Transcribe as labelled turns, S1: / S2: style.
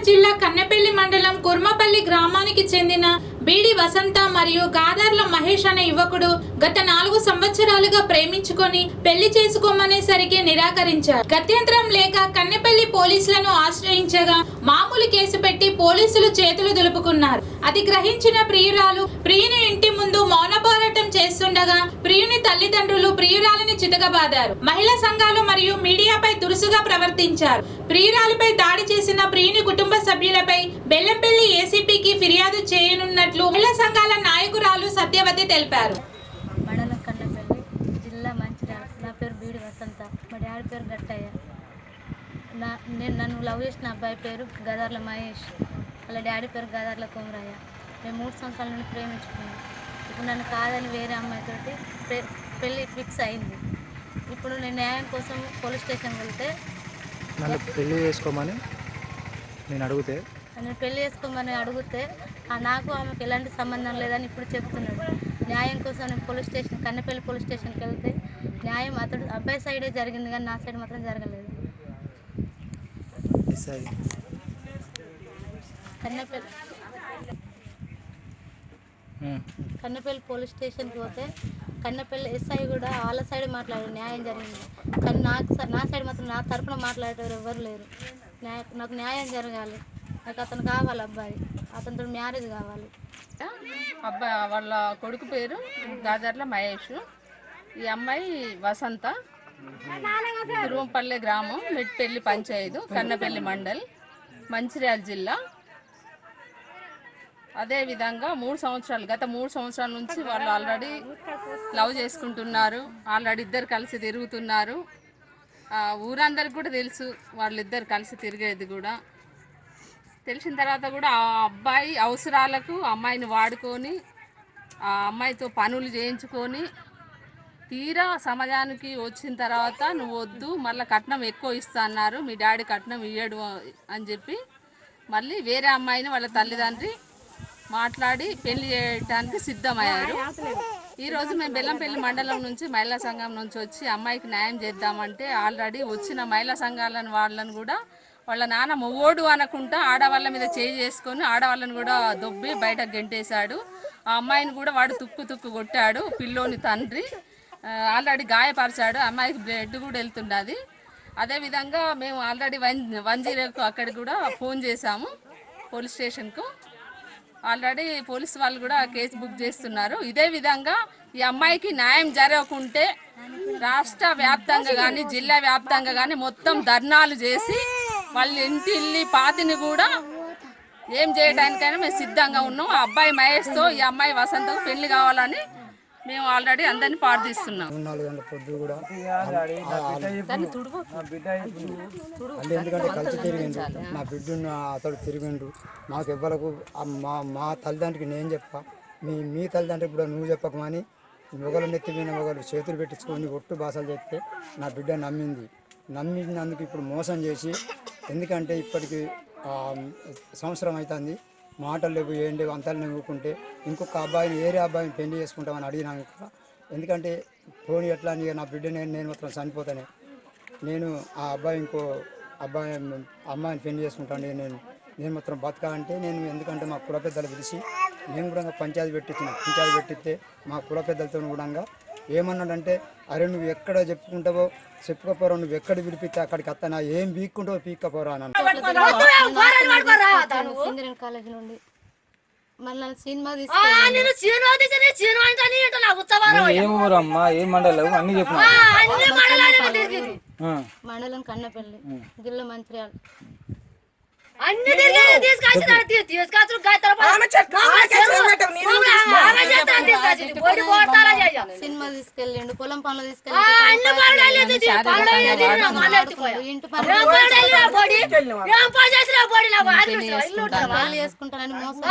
S1: జిల్లా కన్నెపల్లి మండలం కుర్మపల్లి గ్రామానికి చెందిన బీడి వసంత మరియు గాదార్ల మహేష్ అనే యువకుడు గత నాలుగు సంవత్సరాలుగా ప్రేమించుకొని పెళ్ళి చేసుకోమనేసరికి నిరాకరించారు. గత్యంతరం లేక కన్నెపల్లి పోలీసులను ఆశ్రయించగా మామూలు కేసు పెట్టి పోలీసులు చేతులు దులుపుకున్నారు. అది గ్రహించిన ప్రియురాలు ప్రియుని ఇంటి ముందు మౌన పోరాటం చేస్తుండగా ప్రియుని తల్లిదండ్రులు ప్రియురాలిని చితకబాదారు. మహిళా సంఘాలు మరియు మీడియాపై దురుసుగా ప్రవర్తించారు. ప్రియురాలిపై దాడి చేసిన ప్రియుని కుటుంబ సభ్యులపై బెల్లంపల్లి ఏసీపీకి ఫిర్యాదు చేయనున్నట్లు మహిళా సంఘాల సత్యవతి తెలిపారు.
S2: మండలం కన్నపల్లి జిల్లా మంచిర్యాల. నా పేరు బీడి వసంత. మా డాడీ పేరు గట్టయ్య. నా నేను నన్ను లవ్ చేసిన అబ్బాయి పేరు గదార్ల మహేష్. వాళ్ళ డాడీ పేరు గదార్ల కుమరయ్య. మేము మూడు సంవత్సరాల నుండి ప్రేమించుకున్నాం. ఇప్పుడు నన్ను కాదని వేరే అమ్మాయితోటి పె- పెళ్ళి ఫిక్స్ అయింది. ఇప్పుడు నేను న్యాయం కోసం పోలీస్ స్టేషన్ వెళ్తే
S3: నన్ను పెళ్ళి చేసుకోమని నేను అడిగితే
S2: నన్ను పెళ్ళి చేసుకోమని అడిగితే నాకు ఆమెకు ఎలాంటి సంబంధం లేదని ఇప్పుడు చెప్తున్నాడు. న్యాయం కోసం నేను పోలీస్ స్టేషన్ కన్నపల్లి పోలీస్ స్టేషన్కి వెళ్తే న్యాయం అతడు అబ్బాయి సైడే జరిగింది కానీ నా సైడ్ మాత్రం జరగలేదు. కన్నపల్లి. కన్నపల్లి పోలీస్ స్టేషన్కి పోతే కన్నపల్లి ఎస్ఐ కూడా వాళ్ళ సైడ్ మాట్లాడారు న్యాయం జరిగింది. కానీ నాకు నా సైడ్ మాత్రం నా తరపున మాట్లాడేవారు ఎవరు లేరు. న్యాయ నాకు న్యాయం జరగాలి. నాకు అతను కావాలి అబ్బాయి. అతనితో మ్యారేజ్ కావాలి.
S4: అబ్బాయి వాళ్ళ కొడుకు పేరు దాదర్ల మహేష్. ఈ అమ్మాయి వసంత. తిరువంపల్లె గ్రామం మెట్పల్లి పంచాయతీ కన్నపల్లి మండల్ మంచిర్యాల జిల్లా. అదే విధంగా మూడు సంవత్సరాలు గత మూడు సంవత్సరాల నుంచి వాళ్ళు ఆల్రెడీ లవ్ చేసుకుంటున్నారు. ఆల్రెడీ ఇద్దరు కలిసి తిరుగుతున్నారు. ఊరందరికి కూడా తెలుసు వాళ్ళిద్దరు కలిసి తిరిగేది కూడా. తెలిసిన తర్వాత కూడా ఆ అబ్బాయి అవసరాలకు అమ్మాయిని వాడుకొని ఆ అమ్మాయితో పనులు చేయించుకొని తీరా సమాజానికి వచ్చిన తర్వాత నువ్వు వద్దు మళ్ళీ కట్నం ఎక్కువ ఇస్తా అన్నారు. మీ డాడీ కట్నం ఇయ్యడు అని చెప్పి మళ్ళీ వేరే అమ్మాయిని వాళ్ళ తల్లిదండ్రి మాట్లాడి పెళ్ళి చేయడానికి సిద్ధమయ్యారు. ఈరోజు మేము బెల్లంపల్లి మండలం నుంచి మహిళా సంఘం నుంచి వచ్చి అమ్మాయికి న్యాయం చేద్దామంటే ఆల్రెడీ వచ్చిన మహిళా సంఘాలను వాళ్ళను కూడా వాళ్ళ నాన్న మొవ్వోడు అనకుండా ఆడవాళ్ళ మీద చేయి చేసుకొని ఆడవాళ్ళని కూడా దొబ్బి బయట గెంటేశాడు. ఆ అమ్మాయిని కూడా వాడు తుక్కు తుక్కు కొట్టాడు పిల్లోని తండ్రి. ఆల్రెడీ గాయపరిచాడు అమ్మాయికి బ్లడ్ కూడా వెళ్తున్నది అదేవిధంగా మేము ఆల్రెడీ వన్ వన్ జీరోకు అక్కడికి కూడా ఫోన్ చేశాము పోలీస్ స్టేషన్కు. ఆల్రెడీ పోలీస్ వాళ్ళు కూడా కేసు బుక్ చేస్తున్నారు. ఇదే విధంగా ఈ అమ్మాయికి న్యాయం జరగకుంటే రాష్ట్ర వ్యాప్తంగా కానీ జిల్లా వ్యాప్తంగా కానీ మొత్తం ధర్నాలు చేసి వాళ్ళ ఇంటి ఇల్లి పాతిని కూడా ఏం చేయడానికైనా మేము సిద్ధంగా ఉన్నాం. ఆ అబ్బాయి మహేష్తో ఈ అమ్మాయి వసంతకు పెళ్ళి కావాలని మేము ఆల్రెడీ అందరినీ
S3: ఎందుకంటే కలిసి తిరిగిండు. నా బిడ్డను అతడు తిరిగిండు. మాకు ఎవ్వరకు ఆ మా మా తల్లిదండ్రికి నేను చెప్పా మీ మీ తల్లిదండ్రికి కూడా నువ్వు చెప్పకమని మొగలు నెత్తి మీద మొగలు చేతులు పెట్టించుకొని ఒట్టు భాషలు చెప్తే నా బిడ్డ నమ్మింది. నమ్మినందుకు ఇప్పుడు మోసం చేసి ఎందుకంటే ఇప్పటికి సంవత్సరం అవుతుంది మాటలు లేవు ఏం లేవు అంతలు నవ్వుకుంటే ఇంకొక అబ్బాయిని వేరే అబ్బాయిని పెళ్ళి చేసుకుంటామని అడిగినాక ఎందుకంటే పోనీ ఎట్లా అని నా బిడ్డ నేను నేను మాత్రం చనిపోతానే. నేను ఆ అబ్బాయి ఇంకో అబ్బాయి అమ్మాయిని పెళ్ళి చేసుకుంటాను నేను నేను మాత్రం బతకాలంటే నేను ఎందుకంటే మా కుల పెద్దలు పిలిచి మేము కూడా పంచాయతీ పెట్టించిన. పంచాయతీ పెట్టిస్తే మా కుల పెద్దలతో కూడా ఏమన్నాడంటే అరే నువ్వు ఎక్కడ చెప్పుకుంటావో చెప్పుకోపోరా నువ్వు ఎక్కడ విడిపిస్తే అక్కడికి వస్తానా ఏం పీక్కుంటావో పీక్కపోరా అని అన్నాడు.
S2: సింగరేణి కాలేజ్ నుండి మళ్ళీ సినిమా
S5: ఏం మండలం? అన్ని చెప్పిన
S2: మండలం కన్నపల్లి జిల్లా మంచిర్యాల సినిమా పనులు తీసుకెళ్ళి చేసుకుంటానని మోసం